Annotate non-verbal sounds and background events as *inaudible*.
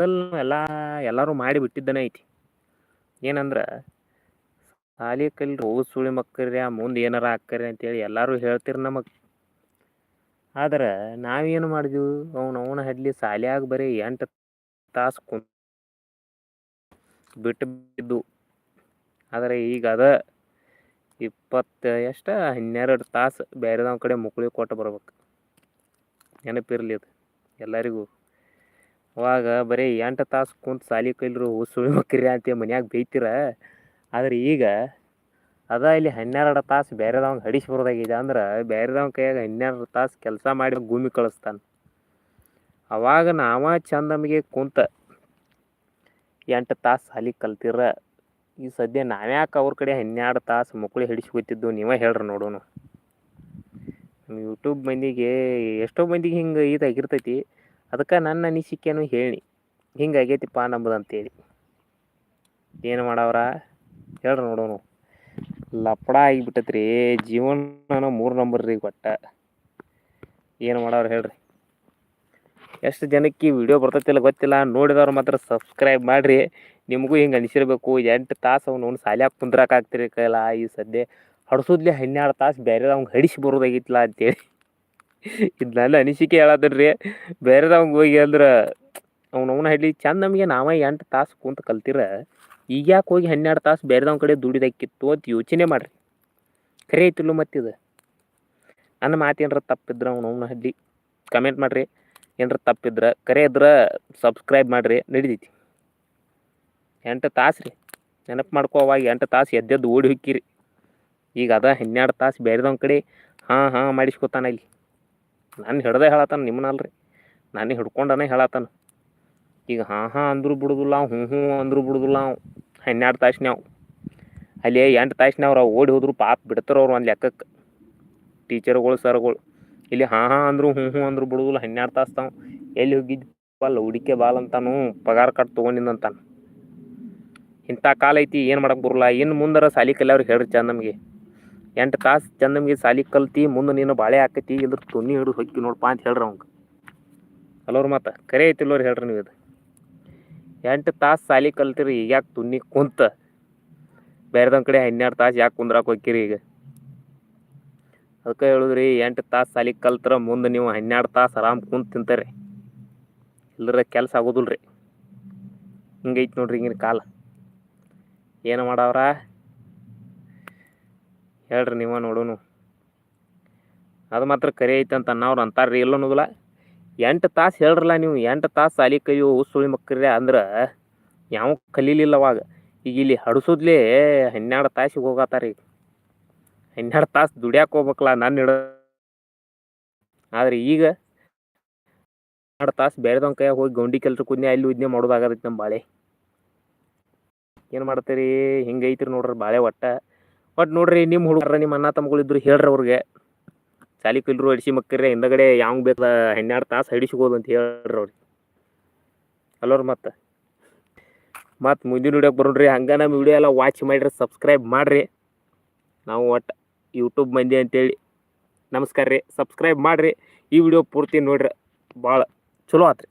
ಎಲ್ಲ ಎಲ್ಲರೂ ಮಾಡಿ ಬಿಟ್ಟಿದ್ದನೇ ಐತಿ. ಏನಂದ್ರೆ ಸಾಲಿ ಕಲ್ರಿ, ಹೋಗಿ ಸುಳಿ ಮಕ್ಕಳ್ರಿ ಮುಂದೆ ಏನಾರ ಆಕ್ಕರಿ ಅಂತೇಳಿ ಎಲ್ಲರೂ ಹೇಳ್ತೀರಿ ನಮಗೆ. ಆದ್ರೆ ನಾವೇನು ಮಾಡಿದ್ವಿ? ಅವ್ನು ಅವನ ಹಡ್ಲಿ ಸಾಲ್ಯಾಗ ಬರೀ ಎಂಟು ತಾಸು ಕುಂತ್ ಬಿಟ್ಟು ಬಿದ್ದು. ಆದರೆ ಈಗ ಅದ ಇಪ್ಪತ್ತು ಎಷ್ಟು? ಹನ್ನೆರಡು ತಾಸು ಬೇರೆದವ ಕಡೆ ಮುಕ್ಳಿ ಕೊಟ್ಟು ಬರ್ಬೇಕು. ನೆನಪಿರ್ಲಿ ಅದು ಎಲ್ಲರಿಗೂ. ಅವಾಗ ಬರೀ ಎಂಟು ತಾಸು ಕುಂತು ಸಾಲಿ ಕೈಲರು ಸುಳಿ ಮಕ್ರಿ *laughs* ಅಂತ ಮನ್ಯಾಗ ಬೈತೀರ. ಆದ್ರೆ ಈಗ ಅದ ಇಲ್ಲಿ ಹನ್ನೆರಡು ತಾಸು ಬೇರೆದವಂಗೆ ಹಡಿಸಿ ಬರೋದಾಗಿದೆ ಅಂದ್ರೆ ಬೇರೆದವನ ಕೈಯಾಗ ಹನ್ನೆರಡು ತಾಸು ಕೆಲಸ ಮಾಡಿ ಭೂಮಿ ಕಳಿಸ್ತಾನೆ. ಅವಾಗ ನಾವ ಚಂದಮಿಗೆ ಕುಂತ ಎಂಟು ತಾಸು ಸಾಲಿ ಕಲ್ತಿರ. ಈ ಸದ್ಯ ನಾವ್ಯಾಕೆ ಅವ್ರ ಕಡೆ ಹನ್ನೆರಡು ತಾಸು ಮಕ್ಕಳು ಹಿಡಿಸ್ಕೊತಿದ್ದು ನೀವೇ ಹೇಳ್ರಿ ನೋಡೋಣ. ಯೂಟ್ಯೂಬ್ ಮಂದಿಗೆ ಎಷ್ಟೋ ಮಂದಿಗೆ ಹಿಂಗೆ ಇದಾಗಿರ್ತೈತಿ. ಅದಕ್ಕೆ ನನ್ನ ಅನಿಸಿಕೆನೂ ಹೇಳಿ. ಹಿಂಗೆ ಆಗೈತಿಪ್ಪ ಅಂತೇಳಿ ಏನು ಮಾಡವ್ರ? ಹೇಳ್ರಿ ನೋಡೋಣ ಲಪಡ ಆಗಿಬಿಟ್ಟತ್ರಿ. ಜೀವನ ಮೂರು ನಂಬರ್ ರೀ ಒಟ್ಟ. ಏನು ಮಾಡವ್ರ ಹೇಳ್ರಿ? ಎಷ್ಟು ಜನಕ್ಕೆ ವಿಡಿಯೋ ಬರ್ತೈತಿಲ್ಲ ಗೊತ್ತಿಲ್ಲ. ನೋಡಿದವ್ರು ಮಾತ್ರ ಸಬ್ಸ್ಕ್ರೈಬ್ ಮಾಡಿರಿ. ನಿಮಗೂ ಹಿಂಗೆ ಅನಿಸಿರ್ಬೇಕು. ಎಂಟು ತಾಸು ಅವ್ನು ಅವ್ನು ಸಾಲ್ಯಾಗ ಕುಂದ್ರಾಕ ಆಗ್ತಿರಿ ಕೈಲ ಈ ಸದ್ಯ ಹಡ್ಸೋದ್ಲಿ ಹನ್ನೆರಡು ತಾಸು ಬೇರೆದವ್ಗೆ ಹಡಿಸಿ ಬರೋದಾಗಿತ್ತಲ್ಲ ಅಂತೇಳಿ. ಇದು ನನ್ನ ಅನಿಸಿಕೆ ಹೇಳಾದ್ರಿ. ಬೇರೆದವ್ಗೆ ಹೋಗಿ ಅಂದ್ರೆ ಅವ್ನು ಅವನ ಹಳ್ಳಿ ಚಂದ ನಮಗೆ ನಾವೇ ಎಂಟು ತಾಸು ಕುಂತು ಕಲ್ತಿರ. ಈಗ ಯಾಕೆ ಹೋಗಿ ಹನ್ನೆರಡು ತಾಸು ಬೇರೆದವ್ನ ಕಡೆ ದುಡಿದಾಕಿತ್ತು ಅಂತ ಯೋಚನೆ ಮಾಡ್ರಿ. ಖರೆ ಐತಿಲ್ಲ ಮತ್ತಿದು? ನನ್ನ ಮಾತು ಏನಾರ ತಪ್ಪಿದ್ರೆ ಅವ್ನು ಅವನ ಹಳ್ಳಿ? ಕಮೆಂಟ್ ಮಾಡ್ರಿ. ಏನರ ತಪ್ಪಿದ್ರೆ? ಕರೆ ಇದ್ರೆ ಸಬ್ಸ್ಕ್ರೈಬ್ ಮಾಡಿರಿ. ನಡಿತೈತಿ. ಎಂಟು ತಾಸು ರೀ. ನೆನಪು ಮಾಡ್ಕೋವಾಗ ಎಂಟು ತಾಸು ಎದ್ದೆದ್ದು ಓಡಿ ಹೊಕ್ಕಿರಿ. ಈಗ ಅದ ಹನ್ನೆರಡು ತಾಸು ಬೇರೆದವ್ನ ಕಡೆ ಹಾಂ ಹಾಂ ಮಾಡಿಸ್ಕೊತಾನ ಇಲ್ಲಿ. ನಾನು ಹಿಡ್ದೆ ಹೇಳತ್ತಾನ ನಿಮ್ಮನಲ್ರಿ ನಾನು ಹಿಡ್ಕೊಂಡನೇ ಹೇಳತ್ತಾನ. ಈಗ ಹಾಂ ಹಾಂ ಅಂದ್ರು ಬಿಡುದಿಲ್ಲ, ಹ್ಞೂ ಹ್ಞೂ ಅಂದರು ಬಿಡುದಿಲ್ಲ ಅವು. ಹನ್ನೆರಡು ತಾಸ್ನ್ಯಾವ್. ಅಲ್ಲಿ ಎಂಟು ತಾಸ್ನ್ಯಾವ್ರ ಓಡಿ ಹೋದ್ರು ಪಾಪ ಬಿಡ್ತಾರೆ ಅವ್ರು ಒಂದು ಲೆಕ್ಕಕ್ಕೆ ಟೀಚರ್ಗಳು, ಸರ್ಗಳು. ಇಲ್ಲಿ ಹಾಂ ಹಾಂ ಅಂದರು, ಹ್ಞೂ ಹ್ಞೂ ಅಂದರು ಬಿಡುದಿಲ್ಲ, ಹನ್ನೆರಡು ತಾಸು ತಾವು. ಎಲ್ಲಿ ಹೋಗಿದ್ವಲ್ಲ ಹುಡಿಕೆ ಬಾಲ್ ಅಂತಾನು ಪಗಾರ ಕಟ್ ತೊಗೊಂಡಿದ್ದಂತಾನು ಇಂಥ ಕಾಲ ಐತಿ, ಏನು ಮಾಡಕ್ಕೆ ಬರಲ್ಲ. ಇನ್ನು ಮುಂದರ ಸಾಲಿ ಕಲಿಯವ್ರಿಗೆ ಹೇಳ್ರಿ ಚಂದ ನಮಗೆ. ಎಂಟು ತಾಸು ನಮಗೆ ಸಾಲಿ ಕಲ್ತಿ, ಮುಂದೆ ನೀನು ಬಾಳೆ ಹಾಕತಿ ಇದ್ರ ತುನಿ ಹಿಡಿದು ಹೊಕ್ಕಿ ನೋಡಪ್ಪ ಅಂತ ಹೇಳ್ರಿ ಅವಂಗೆ. ಅಲ್ಲವ್ರ ಮಾತು, ಕರೆ ಐತಿಲ್ಲೋರು ಹೇಳ್ರಿ ನೀವು ಇದು. ಎಂಟು ತಾಸು ಸಾಲಿ ಕಲ್ತಿರಿ ಈಗ ಯಾಕೆ ತುನಿ ಕುಂತ. ಬೇರೆದೊಂದು ಕಡೆ ಹನ್ನೆರಡು ತಾಸು ಯಾಕೆ ಕುಂದ್ರಾಕ ಹೋಗ್ಕಿರಿ ಈಗ? ಅದಕ್ಕೆ ಹೇಳಿದ್ರಿ, ಎಂಟು ತಾಸು ಸಾಲಿ ಕಲ್ತ್ರ ಮುಂದೆ ನೀವು ಹನ್ನೆರಡು ತಾಸು ಆರಾಮ್ ಕುಂತ ತಿಂತಾರೆ. ಇಲ್ಲರ ಕೆಲಸ ಆಗೋದಿಲ್ಲ ರೀ ಹಿಂಗೈತೆ ನೋಡ್ರಿ ಈಗಿನ ಕಾಲ. ಏನು ಮಾಡವ್ರ? ಹೇಳ್ರಿ ನೀವ ನೋಡೋನು. ಅದು ಮಾತ್ರ ಕರೆ ಐತೆ ಅಂತ ಅನ್ನವ್ರು ಅಂತಾರ್ರಿ ಇಲ್ಲ ಅನ್ನೋದಿಲ್ಲ. ಎಂಟು ತಾಸು ಹೇಳ್ರಲ್ಲ ನೀವು, ಎಂಟು ತಾಸು ಸಾಲಿ ಕೈಯೋ ಸುಳಿ ಮಕ್ಕಳ್ರೆ ಅಂದ್ರೆ ಯಾವ ಕಲೀಲಿಲ್ಲ ಅವಾಗ. ಈಗ ಇಲ್ಲಿ ಹಡಸೋದ್ಲೇ ಹನ್ನೆರಡು ತಾಸಿಗೆ ಹೋಗತ್ತಾರ ಈಗ ಹನ್ನೆರಡು ತಾಸು ದುಡ್ಯಾಕೆ ಹೋಗ್ಬೇಕಲ್ಲ ನನ್ನ ಹಿಡ ಆದ್ರೆ ಈಗ ಹನ್ನೆರಡು ತಾಸು ಬೇರೆದವ್ನ ಕೈಯಾಗ ಹೋಗಿ ಗೌಂಡಿ ಕೆಲಸ ಕುದ್ನೆ ಅಲ್ಲಿ ಉದ್ನೆ ಮಾಡೋದಾಗತೈತಿ ನಮ್ಮ ಬಾಳೆ. ಏನು ಮಾಡ್ತೀರಿ? ಹಿಂಗೈತ್ರಿ ನೋಡ್ರಿ ಬಾಳೆ ಒಟ್ಟ. ಒಟ್ಟು ನೋಡ್ರಿ ನಿಮ್ಮ ಹುಡುಗರ ನಿಮ್ಮ ಅಣ್ಣ ತಮ್ಮಗಳು ಇದ್ರು ಹೇಳ್ರಿ ಅವ್ರಿಗೆ. ಶಾಲಿ ಕಲ್ರು, ಅಡಿಸಿ ಮಕ್ಕಳ್ರೆ, ಹಿಂದಗಡೆ ಯಾವ ಬೇಕ, ಹನ್ನೆರಡು ತಾಸು ಹಡಿಸ್ಬೋದು ಅಂತ ಹೇಳ್ರಿ ಅವ್ರಿಗೆ ಅಲ್ಲೋರ್ ಮತ್ತೆ. ಮತ್ತು ಮುಂದಿನ ವಿಡಿಯೋಗೆ ಬರೋಣ್ರಿ ಹಂಗೆ ನಮ್ಮ ವಿಡಿಯೋ ಎಲ್ಲ ವಾಚ್ ಮಾಡಿರಿ ಸಬ್ಸ್ಕ್ರೈಬ್ ಮಾಡಿರಿ. ನಾವು ಒಟ್ಟು ಯೂಟ್ಯೂಬ್ ಮಂದಿ ಅಂತೇಳಿ ನಮಸ್ಕಾರ ರೀ. ಸಬ್ಸ್ಕ್ರೈಬ್ ಮಾಡಿರಿ. ಈ ವಿಡಿಯೋ ಪೂರ್ತಿ ನೋಡ್ರಿ. ಭಾಳ ಚಲೋ ಆತ್ರಿ.